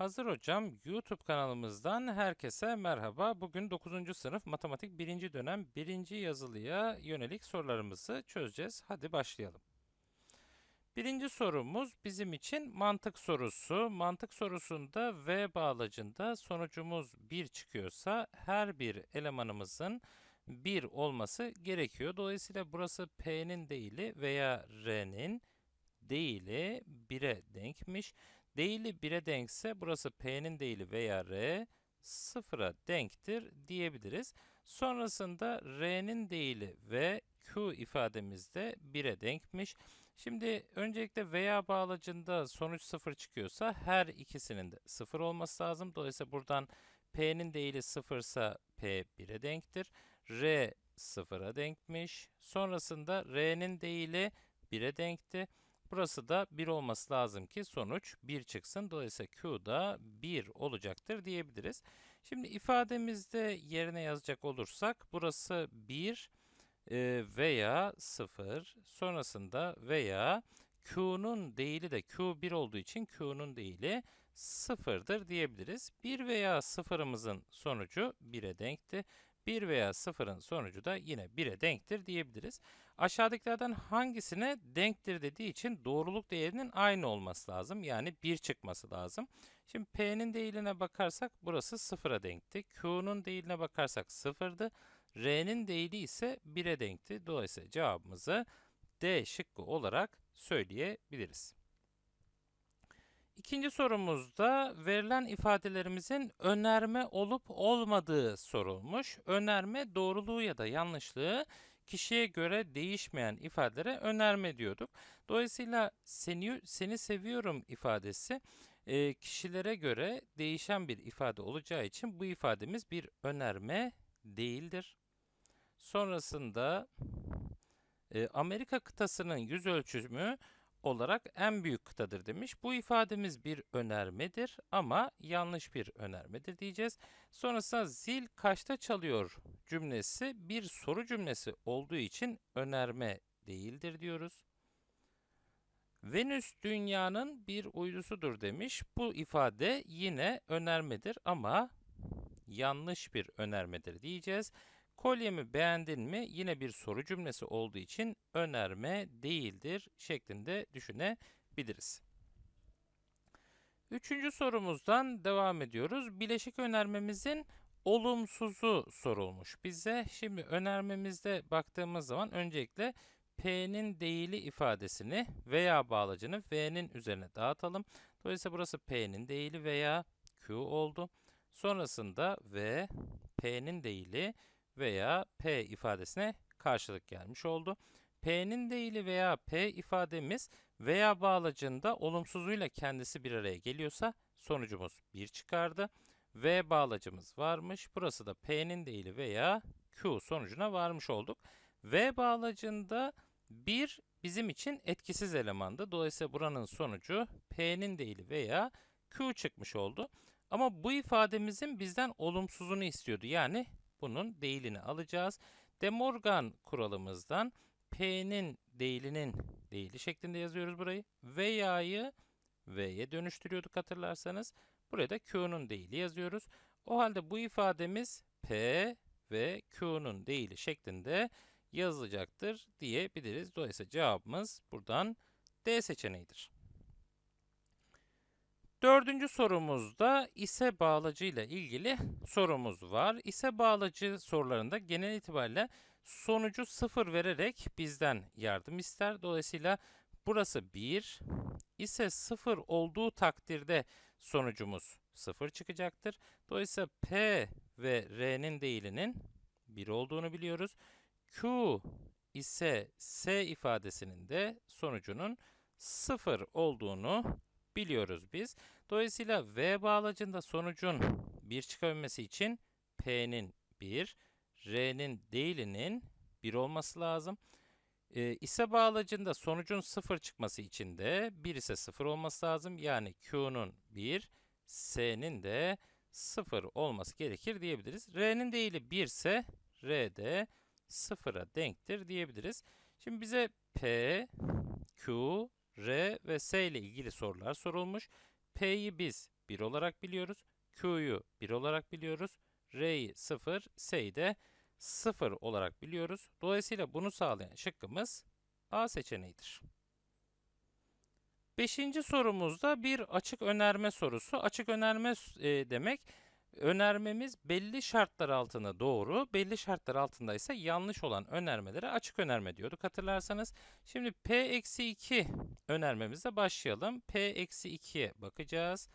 Hazır Hocam YouTube kanalımızdan herkese merhaba. Bugün 9. sınıf matematik 1. dönem 1. yazılıya yönelik sorularımızı çözeceğiz. Hadi başlayalım. Birinci sorumuz bizim için mantık sorusu. Mantık sorusunda V bağlacında sonucumuz 1 çıkıyorsa her bir elemanımızın 1 olması gerekiyor. Dolayısıyla burası P'nin değili veya R'nin değili 1'e denkmiş. Değili 1'e denkse burası P'nin değili veya R 0'a denktir diyebiliriz. Sonrasında R'nin değili ve Q ifademiz de 1'e denkmiş. Şimdi öncelikle veya bağlacında sonuç 0 çıkıyorsa her ikisinin de 0 olması lazım. Dolayısıyla buradan P'nin değili 0 ise P 1'e denktir. R 0'a denkmiş. Sonrasında R'nin değili 1'e denkti. Burası da 1 olması lazım ki sonuç 1 çıksın. Dolayısıyla Q da 1 olacaktır diyebiliriz. Şimdi ifademizde yerine yazacak olursak burası 1 e, veya 0 sonrasında veya Q'nun değili de Q 1 olduğu için Q'nun değili 0'dır diyebiliriz. 1 veya 0'ımızın sonucu 1'e denkti. 1 veya 0'ın sonucu da yine 1'e denktir diyebiliriz. Aşağıdakilerden hangisine denktir dediği için doğruluk değerinin aynı olması lazım. Yani 1 çıkması lazım. Şimdi P'nin değiline bakarsak burası 0'a denkti. Q'nun değiline bakarsak 0'dı. R'nin değili ise 1'e denkti. Dolayısıyla cevabımızı D şıkkı olarak söyleyebiliriz. İkinci sorumuzda verilen ifadelerimizin önerme olup olmadığı sorulmuş. Önerme doğruluğu ya da yanlışlığı kişiye göre değişmeyen ifadelere önerme diyorduk. Dolayısıyla seni, seni seviyorum ifadesi e, kişilere göre değişen bir ifade olacağı için bu ifademiz bir önerme değildir. Sonrasında e, Amerika kıtasının yüz ölçümü olarak en büyük kıtadır demiş. Bu ifademiz bir önermedir ama yanlış bir önermedir diyeceğiz. Sonrasında zil kaçta çalıyor cümlesi bir soru cümlesi olduğu için önerme değildir diyoruz. Venüs dünyanın bir uydusudur demiş. Bu ifade yine önermedir ama yanlış bir önermedir diyeceğiz. Kolyemi beğendin mi? Yine bir soru cümlesi olduğu için önerme değildir şeklinde düşünebiliriz. Üçüncü sorumuzdan devam ediyoruz. Bileşik önermemizin olumsuzu sorulmuş bize. Şimdi önermemizde baktığımız zaman öncelikle P'nin değili ifadesini veya bağlacını V'nin üzerine dağıtalım. Dolayısıyla burası P'nin değili veya Q oldu. Sonrasında V, P'nin değili veya P ifadesine karşılık gelmiş oldu. P'nin değili veya P ifademiz veya bağlacında olumsuzuyla kendisi bir araya geliyorsa sonucumuz 1 çıkardı. V bağlacımız varmış. Burası da P'nin değili veya Q sonucuna varmış olduk. V bağlacında 1 bizim için etkisiz elemandı. Dolayısıyla buranın sonucu P'nin değili veya Q çıkmış oldu. Ama bu ifademizin bizden olumsuzunu istiyordu. Yani bunun değilini alacağız. De Morgan kuralımızdan P'nin değilinin değili şeklinde yazıyoruz burayı. Veya'yı V'ye dönüştürüyorduk hatırlarsanız. Buraya da Q'nun değili yazıyoruz. O halde bu ifademiz P ve Q'nun değili şeklinde yazılacaktır diyebiliriz. Dolayısıyla cevabımız buradan D seçeneğidir. Dördüncü sorumuzda ise bağlacı ile ilgili sorumuz var. İse bağlacı sorularında genel itibariyle sonucu sıfır vererek bizden yardım ister. Dolayısıyla burası 1 ise sıfır olduğu takdirde sonucumuz sıfır çıkacaktır. Dolayısıyla P ve R'nin değilinin 1 olduğunu biliyoruz. Q ise S ifadesinin de sonucunun 0 olduğunu biliyoruz biz. Dolayısıyla V bağlacında sonucun 1 çıkabilmesi için P'nin 1, R'nin değilinin 1 olması lazım. E, ise bağlacında sonucun 0 çıkması için de 1 ise 0 olması lazım. Yani Q'nun 1, S'nin de 0 olması gerekir diyebiliriz. R'nin değili 1 ise R de 0'a denktir diyebiliriz. Şimdi bize P, Q, R ve S ile ilgili sorular sorulmuş. P'yi biz 1 olarak biliyoruz. Q'yu 1 olarak biliyoruz. R'yi 0, S'yi de 0 olarak biliyoruz. Dolayısıyla bunu sağlayan şıkkımız A seçeneğidir. Beşinci sorumuzda bir açık önerme sorusu. Açık önerme e, demek önermemiz belli şartlar altında doğru, belli şartlar altında ise yanlış olan önermelere açık önerme diyorduk hatırlarsanız. Şimdi P-2 önermemize başlayalım. P-2'ye bakacağız.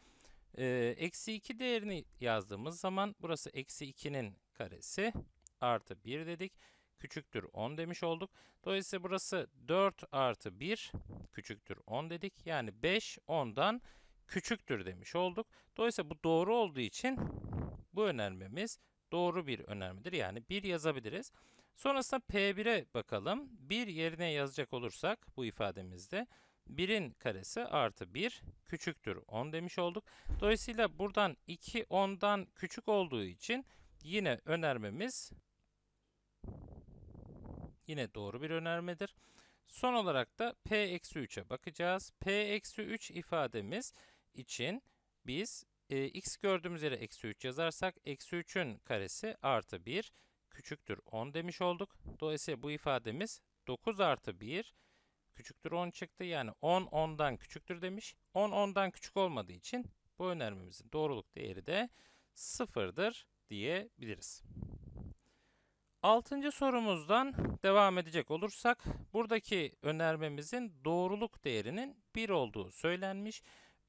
Ee, eksi 2 değerini yazdığımız zaman burası eksi 2'nin karesi artı 1 dedik. Küçüktür 10 demiş olduk. Dolayısıyla burası 4 artı 1 küçüktür 10 dedik. Yani 5 10'dan küçüktür demiş olduk. Dolayısıyla bu doğru olduğu için bu önermemiz doğru bir önermedir. Yani 1 yazabiliriz. Sonrasında P1'e bakalım. 1 yerine yazacak olursak bu ifademizde 1'in karesi artı 1 küçüktür 10 demiş olduk. Dolayısıyla buradan 2 10'dan küçük olduğu için yine önermemiz yine doğru bir önermedir. Son olarak da P-3'e bakacağız. P-3 ifademiz için biz e, x gördüğümüz yere eksi 3 yazarsak eksi 3'ün karesi artı 1 küçüktür 10 demiş olduk. Dolayısıyla bu ifademiz 9 artı 1 küçüktür 10 çıktı. Yani 10 10'dan küçüktür demiş. 10 10'dan küçük olmadığı için bu önermemizin doğruluk değeri de sıfırdır diyebiliriz. Altıncı sorumuzdan devam edecek olursak buradaki önermemizin doğruluk değerinin 1 olduğu söylenmiş.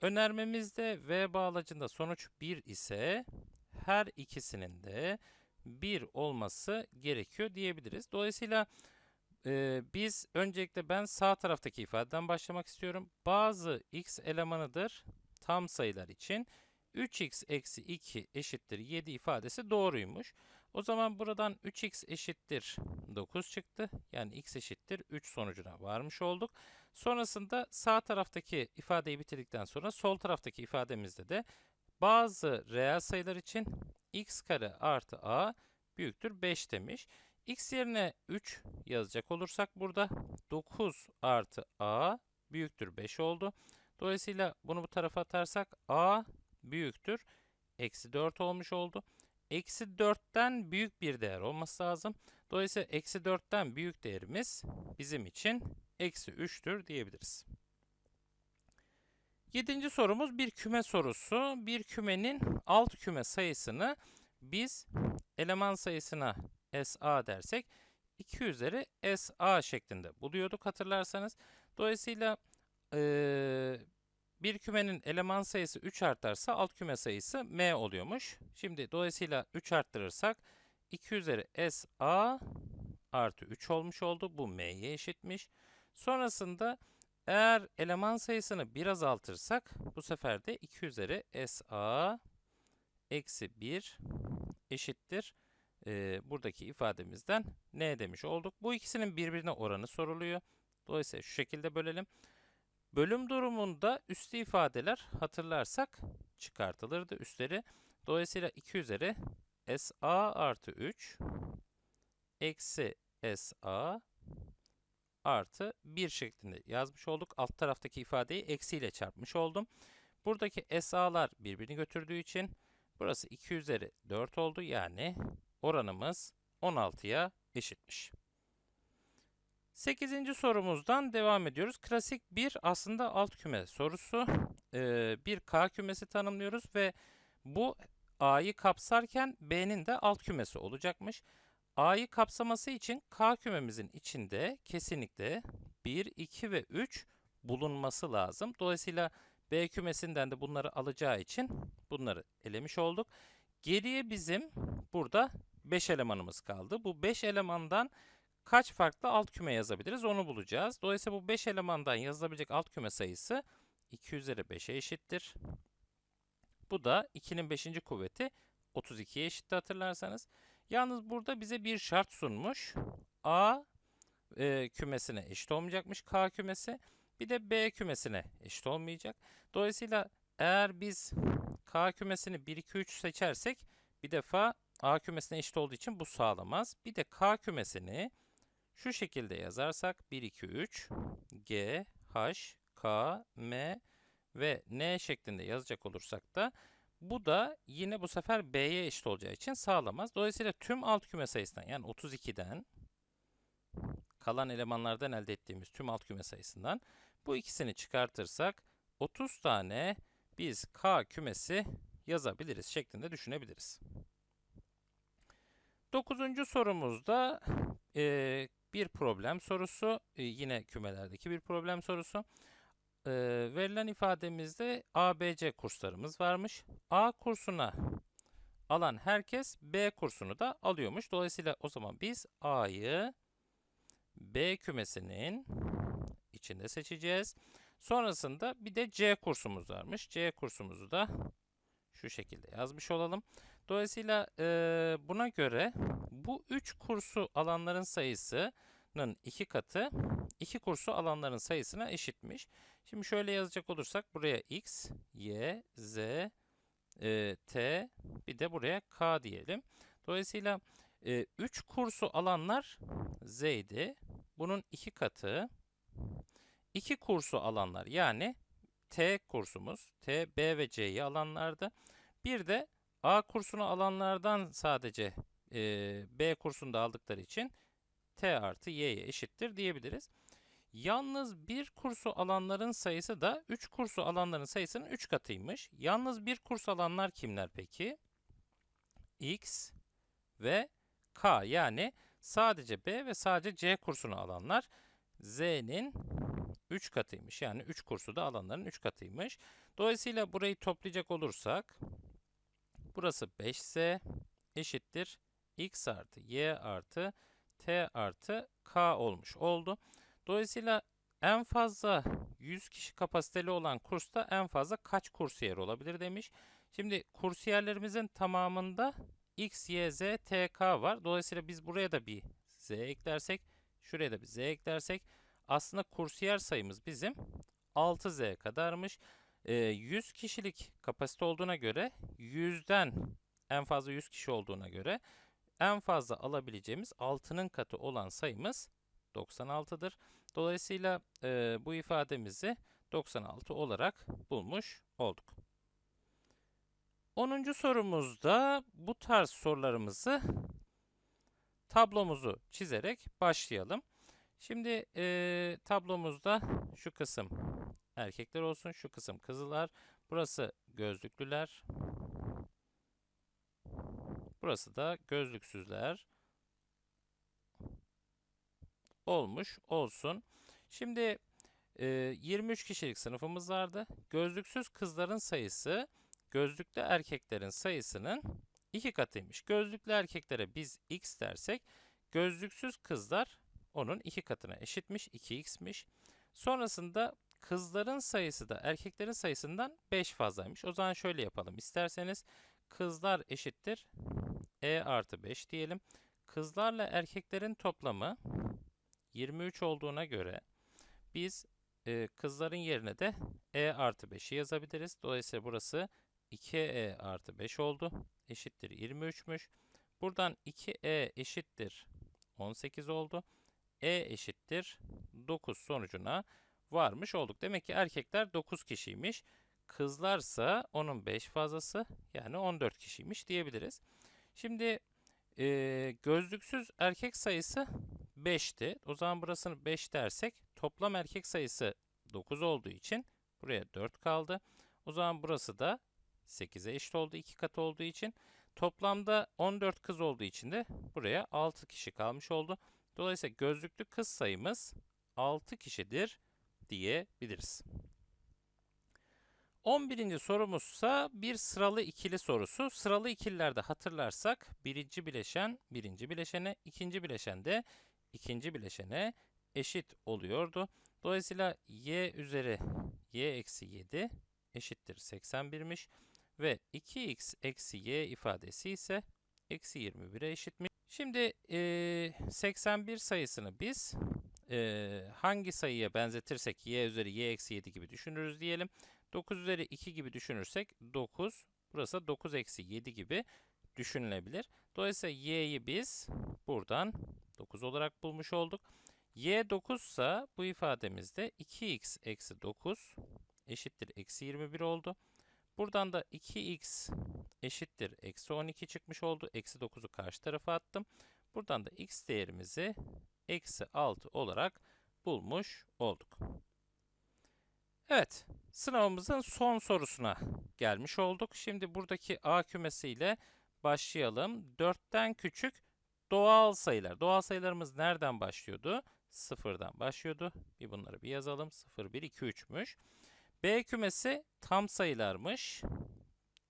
Önermemizde V bağlacında sonuç 1 ise her ikisinin de 1 olması gerekiyor diyebiliriz. Dolayısıyla e, biz öncelikle ben sağ taraftaki ifadeden başlamak istiyorum. Bazı x elemanıdır tam sayılar için 3x eksi 2 eşittir 7 ifadesi doğruymuş. O zaman buradan 3x eşittir 9 çıktı. Yani x eşittir 3 sonucuna varmış olduk. Sonrasında sağ taraftaki ifadeyi bitirdikten sonra sol taraftaki ifademizde de bazı reel sayılar için x kare artı a büyüktür 5 demiş. x yerine 3 yazacak olursak burada 9 artı a büyüktür 5 oldu. Dolayısıyla bunu bu tarafa atarsak a büyüktür eksi 4 olmuş oldu. Eksi 4'ten büyük bir değer olması lazım. Dolayısıyla eksi 4'ten büyük değerimiz bizim için eksi 3'tür diyebiliriz. Yedinci sorumuz bir küme sorusu. Bir kümenin alt küme sayısını biz eleman sayısına SA dersek 2 üzeri SA şeklinde buluyorduk hatırlarsanız. Dolayısıyla ee, bir kümenin eleman sayısı 3 artarsa alt küme sayısı m oluyormuş. Şimdi dolayısıyla 3 arttırırsak 2 üzeri SA artı 3 olmuş oldu. Bu m'ye eşitmiş. Sonrasında eğer eleman sayısını bir azaltırsak bu sefer de 2 üzeri SA eksi 1 eşittir. Ee, buradaki ifademizden ne demiş olduk? Bu ikisinin birbirine oranı soruluyor. Dolayısıyla şu şekilde bölelim. Bölüm durumunda üstü ifadeler hatırlarsak çıkartılırdı üstleri. Dolayısıyla 2 üzeri SA artı 3 eksi SA artı 1 şeklinde yazmış olduk. Alt taraftaki ifadeyi eksiyle çarpmış oldum. Buradaki SA'lar birbirini götürdüğü için burası 2 üzeri 4 oldu. Yani oranımız 16'ya eşitmiş. 8. sorumuzdan devam ediyoruz. Klasik bir aslında alt küme sorusu. Ee, bir K kümesi tanımlıyoruz ve bu A'yı kapsarken B'nin de alt kümesi olacakmış. A'yı kapsaması için K kümemizin içinde kesinlikle 1, 2 ve 3 bulunması lazım. Dolayısıyla B kümesinden de bunları alacağı için bunları elemiş olduk. Geriye bizim burada 5 elemanımız kaldı. Bu 5 elemandan kaç farklı alt küme yazabiliriz onu bulacağız. Dolayısıyla bu 5 elemandan yazılabilecek alt küme sayısı 2 üzeri 5'e eşittir. Bu da 2'nin 5. kuvveti 32'ye eşitti hatırlarsanız. Yalnız burada bize bir şart sunmuş. A e, kümesine eşit olmayacakmış K kümesi. Bir de B kümesine eşit olmayacak. Dolayısıyla eğer biz K kümesini 1, 2, 3 seçersek bir defa A kümesine eşit olduğu için bu sağlamaz. Bir de K kümesini şu şekilde yazarsak 1, 2, 3 G, H, K, M ve n şeklinde yazacak olursak da bu da yine bu sefer b'ye eşit olacağı için sağlamaz. Dolayısıyla tüm alt küme sayısından yani 32'den kalan elemanlardan elde ettiğimiz tüm alt küme sayısından bu ikisini çıkartırsak 30 tane biz k kümesi yazabiliriz şeklinde düşünebiliriz. Dokuzuncu sorumuzda eee, bir problem sorusu. E, yine kümelerdeki bir problem sorusu. Eee, verilen ifademizde ABC kurslarımız varmış. A kursuna alan herkes B kursunu da alıyormuş. Dolayısıyla o zaman biz A'yı B kümesinin içinde seçeceğiz. Sonrasında bir de C kursumuz varmış. C kursumuzu da şu şekilde yazmış olalım. Dolayısıyla eee, buna göre bu 3 kursu alanların sayısının 2 katı 2 kursu alanların sayısına eşitmiş. Şimdi şöyle yazacak olursak buraya x, y, z, eee, t bir de buraya k diyelim. Dolayısıyla 3 kursu alanlar z'ydi. Bunun 2 katı 2 kursu alanlar yani T kursumuz T, B ve C'yi alanlardı. Bir de A kursunu alanlardan sadece e, B kursunu da aldıkları için T artı Y'ye eşittir diyebiliriz. Yalnız bir kursu alanların sayısı da 3 kursu alanların sayısının 3 katıymış. Yalnız bir kurs alanlar kimler peki? X ve K yani sadece B ve sadece C kursunu alanlar. Z'nin 3 katıymış. Yani 3 kursu da alanların 3 katıymış. Dolayısıyla burayı toplayacak olursak burası 5Z eşittir x artı y artı t artı k olmuş oldu. Dolayısıyla en fazla 100 kişi kapasiteli olan kursta en fazla kaç kursiyer olabilir demiş. Şimdi kursiyerlerimizin tamamında x, y, z, t, k var. Dolayısıyla biz buraya da bir z eklersek, şuraya da bir z eklersek aslında kursiyer sayımız bizim 6z kadarmış. Ee, 100 kişilik kapasite olduğuna göre 100'den en fazla 100 kişi olduğuna göre en fazla alabileceğimiz 6'nın katı olan sayımız 96'dır. Dolayısıyla e, bu ifademizi 96 olarak bulmuş olduk. 10. sorumuzda bu tarz sorularımızı tablomuzu çizerek başlayalım. Şimdi e, tablomuzda şu kısım erkekler olsun, şu kısım kızılar. Burası gözlüklüler. Burası da gözlüksüzler. Olmuş olsun. Şimdi e, 23 kişilik sınıfımız vardı. Gözlüksüz kızların sayısı gözlüklü erkeklerin sayısının iki katıymış. Gözlüklü erkeklere biz x dersek gözlüksüz kızlar onun iki katına eşitmiş. 2x'miş. Sonrasında kızların sayısı da erkeklerin sayısından 5 fazlaymış. O zaman şöyle yapalım. İsterseniz kızlar eşittir e artı 5 diyelim. Kızlarla erkeklerin toplamı 23 olduğuna göre biz e, kızların yerine de e artı 5'i yazabiliriz. Dolayısıyla burası 2e artı 5 oldu. Eşittir 23'müş. Buradan 2e eşittir 18 oldu. E eşittir 9 sonucuna varmış olduk. Demek ki erkekler 9 kişiymiş. Kızlarsa onun 5 fazlası yani 14 kişiymiş diyebiliriz. Şimdi e, gözlüksüz erkek sayısı 5'ti. O zaman burasını 5 dersek toplam erkek sayısı 9 olduğu için buraya 4 kaldı. O zaman burası da 8'e eşit oldu 2 kat olduğu için. Toplamda 14 kız olduğu için de buraya 6 kişi kalmış oldu. Dolayısıyla gözlüklü kız sayımız 6 kişidir diyebiliriz. 11. sorumuzsa bir sıralı ikili sorusu. Sıralı ikililerde hatırlarsak birinci bileşen birinci bileşene, ikinci bileşen de ikinci bileşene eşit oluyordu. Dolayısıyla y üzeri y eksi 7 eşittir 81'miş ve 2x eksi y ifadesi ise eksi 21'e eşitmiş. Şimdi e, 81 sayısını biz e, hangi sayıya benzetirsek y üzeri y eksi 7 gibi düşünürüz diyelim. 9 üzeri 2 gibi düşünürsek 9, burası 9 eksi 7 gibi düşünülebilir. Dolayısıyla y'yi biz buradan 9 olarak bulmuş olduk. y 9 ise bu ifademizde 2x eksi 9 eşittir eksi 21 oldu. Buradan da 2x eşittir eksi 12 çıkmış oldu. Eksi 9'u karşı tarafa attım. Buradan da x değerimizi eksi 6 olarak bulmuş olduk. Evet, sınavımızın son sorusuna gelmiş olduk. Şimdi buradaki A kümesiyle başlayalım. 4'ten küçük doğal sayılar. Doğal sayılarımız nereden başlıyordu? Sıfırdan başlıyordu. Bir bunları bir yazalım. 0, 1, 2, 3'müş. B kümesi tam sayılarmış.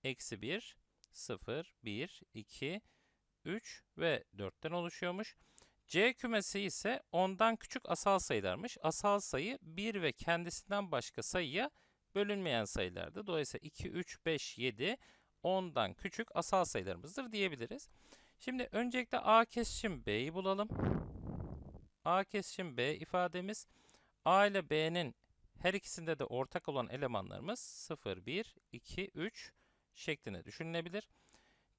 Eksi 1, 0, 1, 2, 3 ve 4'ten oluşuyormuş. C kümesi ise ondan küçük asal sayılarmış. Asal sayı 1 ve kendisinden başka sayıya bölünmeyen sayılardı. Dolayısıyla 2, 3, 5, 7 10'dan küçük asal sayılarımızdır diyebiliriz. Şimdi öncelikle A kesişim B'yi bulalım. A kesişim B ifademiz A ile B'nin her ikisinde de ortak olan elemanlarımız 0, 1, 2, 3 şeklinde düşünülebilir.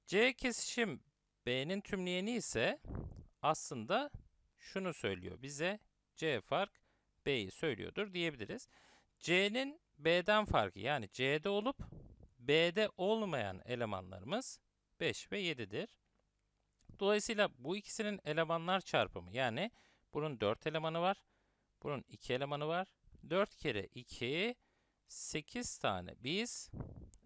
C kesişim B'nin tümleyeni ise aslında şunu söylüyor bize. C fark B'yi söylüyordur diyebiliriz. C'nin B'den farkı yani C'de olup B'de olmayan elemanlarımız 5 ve 7'dir. Dolayısıyla bu ikisinin elemanlar çarpımı yani bunun 4 elemanı var. Bunun 2 elemanı var. 4 kere 2 8 tane biz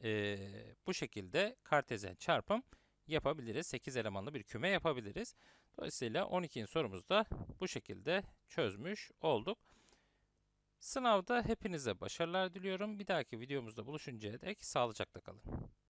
eee, bu şekilde kartezyen çarpım yapabiliriz. 8 elemanlı bir küme yapabiliriz. Dolayısıyla 12. sorumuzu da bu şekilde çözmüş olduk. Sınavda hepinize başarılar diliyorum. Bir dahaki videomuzda buluşuncaya dek sağlıcakla kalın.